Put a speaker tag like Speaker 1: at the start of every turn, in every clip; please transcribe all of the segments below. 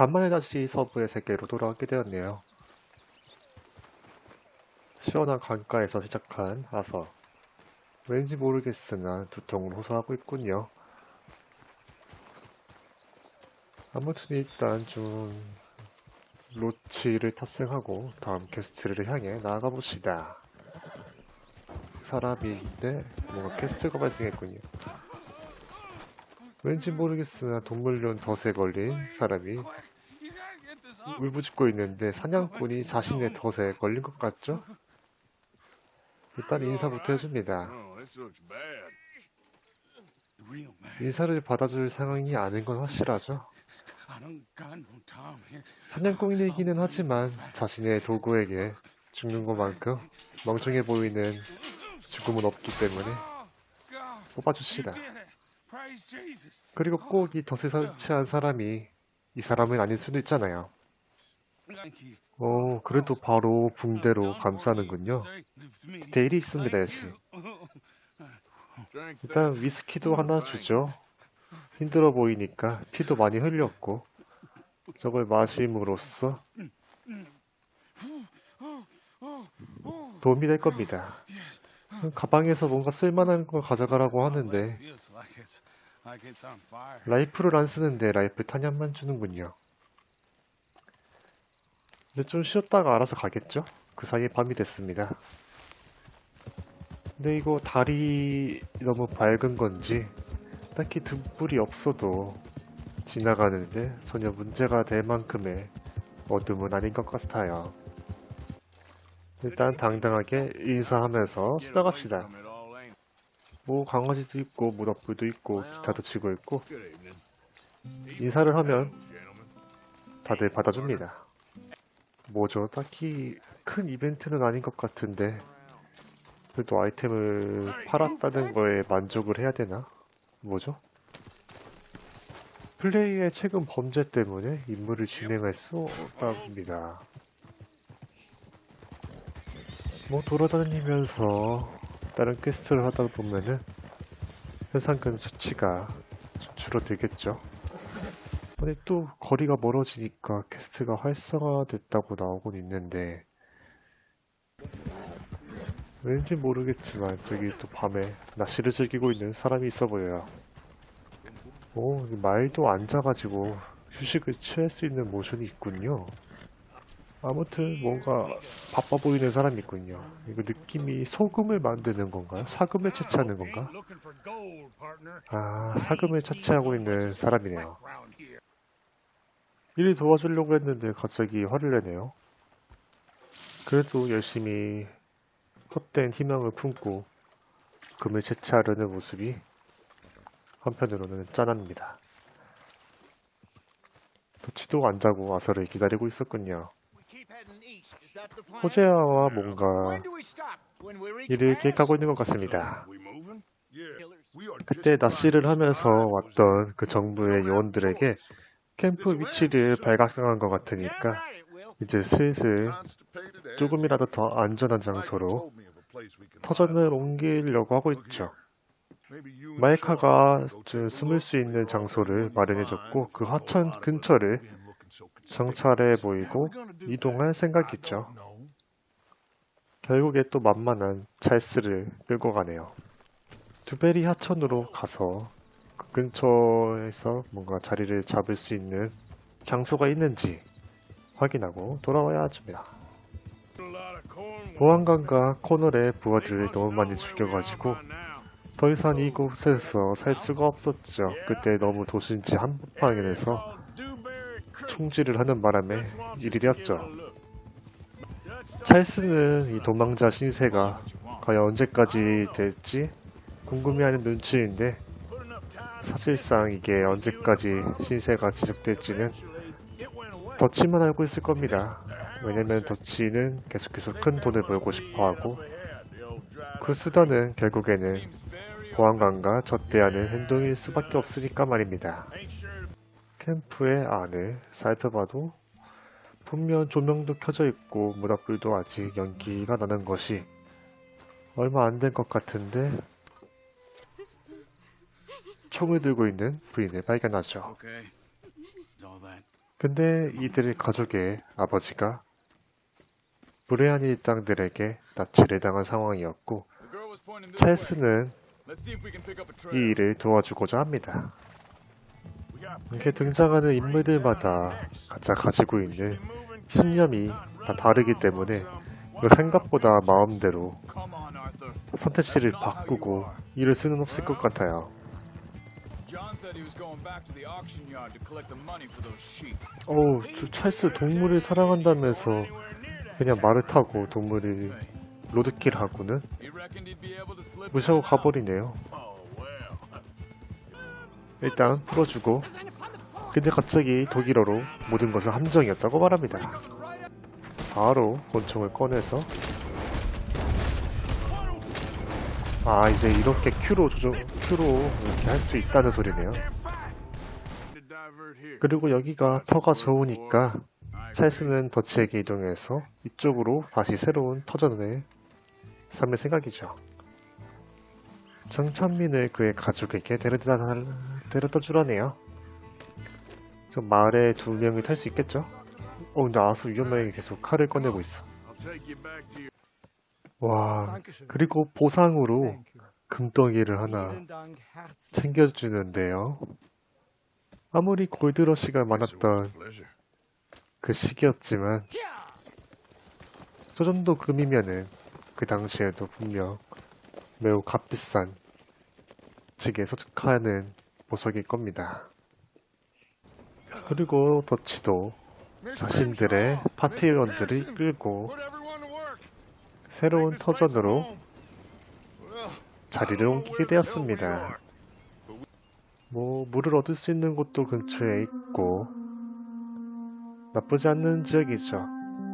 Speaker 1: 간만에 다시 서부의 세계로 돌아오게 되었네요. 시원한 강가에서 시작한 아서. 왠지 모르겠으나 두통을 호소하고 있군요. 아무튼 일단 좀 로치를 탑승하고 다음 퀘스트를 향해 나아가 봅시다. 사람인데 뭔가 퀘스트가 발생했군요. 왠지 모르겠으나 동물용 덫에 걸린 사람이 울부짖고 있는데 사냥꾼이 자신의 덫에 걸린 것 같죠? 일단 인사부터 해줍니다. 인사를 받아줄 상황이 아닌 건 확실하죠. 사냥꾼이기는 하지만 자신의 도구에게 죽는 것만큼 멍청해 보이는 죽음은 없기 때문에
Speaker 2: Jesus.
Speaker 1: 그리고 꼭 이 덫에 설치한 사람이 이 사람은 아닐 수도 있잖아요. 오, 그래도 바로 붕대로 감싸는군요. 데일이 있습니다.
Speaker 3: Drink
Speaker 1: 일단 위스키도 하나 주죠. 힘들어 보이니까 피도 많이 흘렸고 저걸 마심으로써 도움이 될 겁니다. 가방에서 뭔가 쓸만한 걸 가져가라고 하는데. 라이프를 안 쓰는데 라이프 탄약만 주는군요. 이제 좀 쉬었다가 알아서 가겠죠? 그 사이에 밤이 됐습니다. 근데 이거 달이 너무 밝은 건지 딱히 등불이 없어도 지나가는데 전혀 문제가 될 만큼의 어둠은 아닌 것 같아요. 일단 당당하게 인사하면서
Speaker 3: ain't
Speaker 1: 뭐 강아지도 있고 무덤불도 있고 기타도 치고 있고. 인사를 하면. 다들 받아줍니다. 뭐죠? 딱히 큰 이벤트는 아닌 것 같은데 그래도 아이템을 팔았다는 거에 만족을 해야 되나? 뭐죠? 플레이의 최근 범죄 때문에 임무를 진행할 수 없답니다. 뭐 돌아다니면서 다른 퀘스트를 하다 보면은 현상금 수치가 좀 줄어들겠죠. 근데 또 거리가 멀어지니까 퀘스트가 활성화됐다고 나오곤 있는데 왠지 모르겠지만 저기 또 밤에 낚시를 즐기고 있는 사람이 있어 보여요. 오, 이 말도 앉아가지고 휴식을 취할 수 있는 모션이 있군요. 아무튼 뭔가 바빠 보이는 사람이 있군요. 이거 느낌이 소금을 만드는 건가요? 사금을 채취하는 건가? 아, 사금을 채취하고 있는 사람이네요. 일을 도와주려고 했는데 갑자기 화를 내네요. 그래도 열심히 헛된 희망을 품고 금을 채취하려는 모습이 한편으로는 짠합니다. 도치도 안 자고 아서를 기다리고 있었군요. 호재아와 뭔가 일을 계획하고 있는 것 같습니다. 그때 낚시를 하면서 왔던 그 정부의 요원들에게 캠프 위치를 발각성한 것 같으니까 이제 슬슬 조금이라도 더 안전한 장소로 터전을 옮기려고 하고 있죠. 마이카가 좀 숨을 수 있는 장소를 마련해줬고 그 하천 근처를 정찰해 보이고 이동할 생각이죠. 결국에 또 만만한 찰스를 끌고 가네요. 두베리 하천으로 가서 그 근처에서 뭔가 자리를 잡을 수 있는 장소가 있는지 확인하고 돌아와야 합니다. 보안관과 코널의 부하들을 너무 많이 죽여가지고 더 이상 이곳에서 살 수가 없었죠. 그때 너무 도심지 한복판에서 총질을 하는 바람에 일이 되었죠. 찰스는 이 도망자 신세가 과연 언제까지 될지 궁금해하는 눈치인데 사실상 이게 언제까지 신세가 지속될지는 더치만 알고 있을 겁니다. 왜냐면 더치는 계속해서 큰 돈을 벌고 싶어 하고 그 수단은 결국에는 보안관과 접대하는 행동일 수밖에 없으니까 말입니다. 캠프의 안을 살펴봐도 분명 조명도 켜져 있고 모닥불도 아직 연기가 나는 것이 얼마 안 된 것 같은데 총을 들고 있는 부인을 발견하죠. 근데 이들의 가족의 아버지가 불의한 일당들에게 납치를 당한 상황이었고. 찰스는 이. 일을 도와주고자 합니다. 이렇게 등장하는 인물들마다 각자 가지고 있는 신념이 다 다르기 때문에 생각보다 마음대로. 선택지를 바꾸고 일을 수는 없을 것 같아요.
Speaker 3: John said he was going back to the auction yard to collect the money for those sheep.
Speaker 1: 어우, 저 찰스 동물을 사랑한다면서 그냥 말을 타고 동물을 로드킬 하고는
Speaker 3: He reckoned he'd be able to slip
Speaker 1: 무시하고 가버리네요.
Speaker 3: Oh, well.
Speaker 1: 일단 풀어주고 근데 갑자기 독일어로 모든 것은 함정이었다고 말합니다. 바로 권총을 꺼내서 아 이제 이렇게 큐로 조정 큐로 이렇게 할 수 있다는 소리네요. 그리고 여기가 터가 좋으니까 찰스는 더치에게 이동해서 이쪽으로 다시 새로운 터전을 삼을 생각이죠. 정찬민을 그의 가족에게 데려다, 데려다 주라네요. 저 마을에 두 명이 탈 수 있겠죠? 어, 근데 아수 위험하게 계속 칼을 꺼내고 있어. 와, 그리고 보상으로 금덩이를 하나 챙겨주는데요. 아무리 골드러시가 많았던. 그 시기였지만 저 정도 금이면은 그 당시에도 분명 매우 값비싼 측에 소득하는 보석일 겁니다. 그리고 더치도 자신들의 파티원들을 끌고 새로운 터전으로 자리를 옮기게 되었습니다. 뭐 물을 얻을 수 있는 곳도 근처에 있고 나쁘지 않는 지역이죠.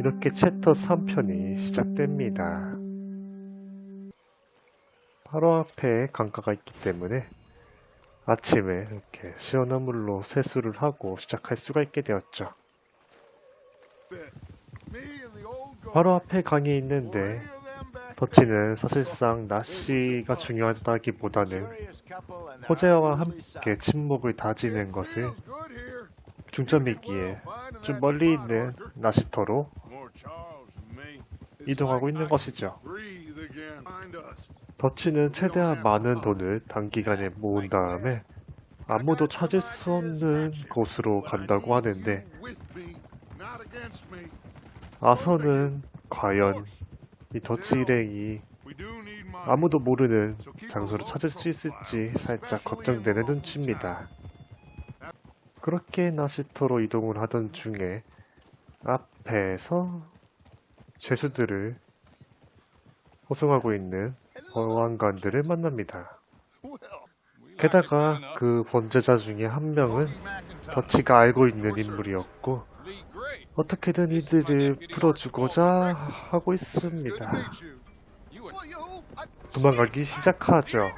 Speaker 1: 이렇게 챕터 3편이 시작됩니다. 바로 앞에 강가가 있기 때문에 아침에 이렇게 시원한 물로 세수를 하고 시작할 수가 있게 되었죠. 바로 앞에 강이 있는데 더치는 사실상 낚시가 중요하다기보다는 호재와 함께 침묵을 다지는 것을. 중점이기에 좀 멀리 있는
Speaker 3: me.
Speaker 1: 이동하고 있는 것이죠. 더치는 최대한 많은 돈을 단기간에 모은 다음에 아무도 찾을 수 없는 곳으로 간다고 하는데 아서는 과연 이 더치 일행이. 아무도 모르는 장소를 찾을 수 있을지 살짝 걱정되는 눈치입니다. 그렇게 낚시터로 이동을 하던 중에 앞에서 죄수들을 호송하고 있는 보안관들을 만납니다. 게다가 그 범죄자 중에 한 명은 더치가 알고 있는 인물이었고. 어떻게든 이들을 풀어주고자 하고 있습니다. 도망가기 시작하죠.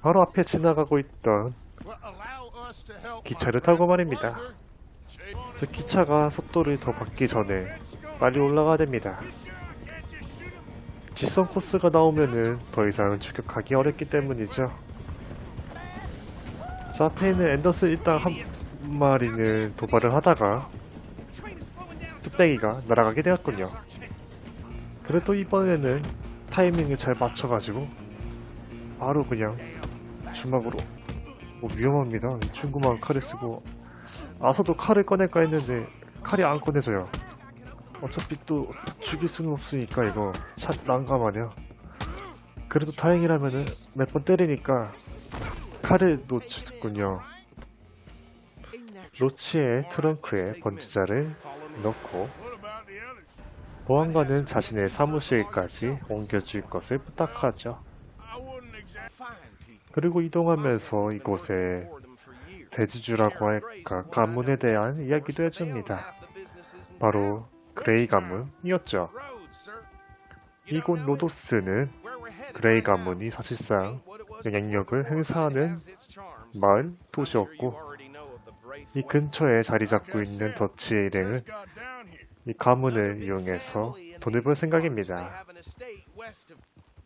Speaker 1: 바로 앞에 지나가고 있던. 기차를 타고 말입니다. 저 기차가 속도를 더 받기 전에 빨리 올라가야 됩니다. 직선 코스가 나오면은 더 이상은 추격하기 어렵기 때문이죠. 저 앞에 있는 앤더슨 일당 한 마리는 도발을 하다가 뚝배기가 날아가게 되었군요. 그래도 이번에는 타이밍을 잘 맞춰가지고 바로 그냥 주먹으로 뭐 위험합니다. 이 친구만 칼을 쓰고 아서도 칼을 꺼낼까 했는데 칼이 안 꺼내져요. 어차피 또 죽일 수는 없으니까 이거 샷 난감하냐. 그래도 다행이라면은 몇 번 때리니까 칼을 놓쳤군요. 로치의 트렁크에 번지자를 넣고 보안관은 자신의 사무실까지 옮겨줄 것을 부탁하죠. 그리고 이동하면서 이곳에 대지주라고 할까 가문에 대한 이야기도 해줍니다. 바로 그레이 가문이었죠. 이곳 로도스는 그레이 가문이 사실상 영향력을 행사하는 마을 도시였고 이 근처에 자리 잡고 있는 더치의 일행은 이 가문을 이용해서 돈을 벌 생각입니다.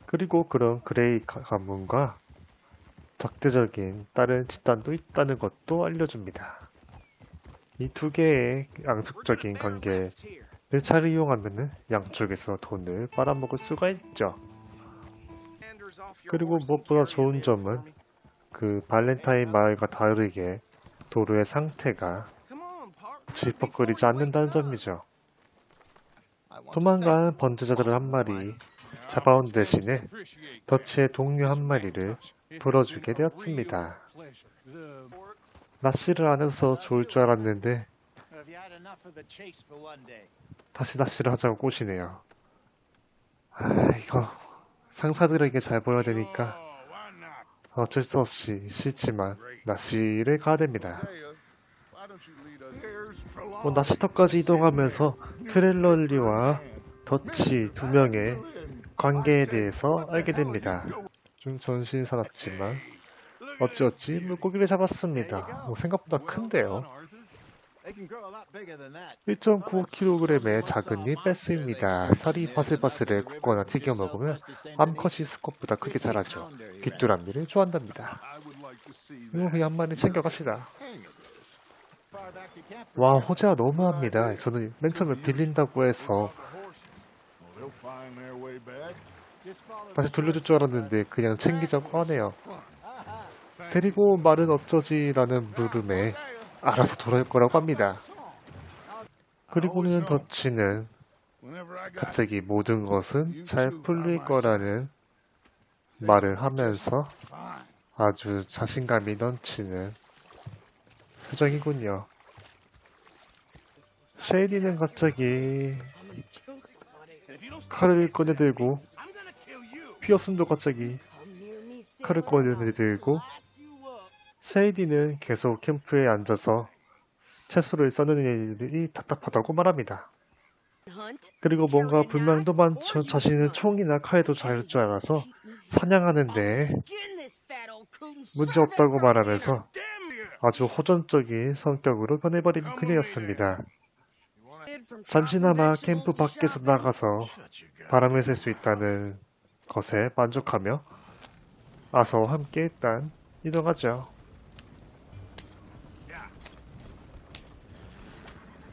Speaker 1: 그리고 그런 그레이 가- 가문과 적대적인 다른 집단도 있다는 것도 알려줍니다. 이 두 개의 양측적인 관계를 잘 이용하면은 양쪽에서 돈을 빨아먹을 수가 있죠. 그리고 무엇보다 좋은 점은 그 발렌타인 마을과 다르게 도로의 상태가 질퍽거리지 않는다는 점이죠. 도망간 번제자들을 한 마리 잡아온 대신에 더치의 동료 한 마리를 풀어주게 되었습니다. 낚시를 안 해서 좋을 줄 알았는데? 다시 낚시를 하자고 꼬시네요. 아, 이거 상사들에게 잘 보여야 되니까? 어쩔 수 없이 싫지만 낚시를 가야 됩니다. 뭐 낚시터까지 이동하면서 트렐러리와 더치 두 명의 관계에 대해서 알게 됩니다. 좀 전신사납지만 어찌어찌 물고기를 잡았습니다. 뭐 생각보다 큰데요. 1.9kg의 작은 이 뺐습니다. 살이 바슬바슬해 굽거나 튀겨 먹으면 암컷이 수컷보다 크게 자라죠. 귀뚜라미를 좋아한답니다. 그냥 한 마리 챙겨갑시다. 와 호재가 너무합니다. 저는 맨 처음에 빌린다고 해서 다시 돌려줄 줄 알았는데 그냥 챙기자고 하네요. 데리고 온 말은 어쩌지라는 물음에 알아서 돌아올 거라고 합니다. 그리고는 더치는 갑자기 모든 것은 잘 풀릴 거라는 말을 하면서. 아주 자신감이 넘치는 표정이군요. 쉐이디는 갑자기 칼을 꺼내들고 피어슨도 갑자기 칼을 꺼내들고 쉐이디는 계속 캠프에 앉아서 채소를 써는 일이 답답하다고 말합니다. 그리고 뭔가 불만도 많죠. 자신은 총이나 칼도 잘줄 알아서 사냥하는데 문제 없다고 말하면서 아주 호전적인 성격으로 변해버린 그녀였습니다. 잠시나마 캠프 밖에서 나가서 바람을 쐴 수 있다는 것에 만족하며 아서 함께 일단 이동하죠.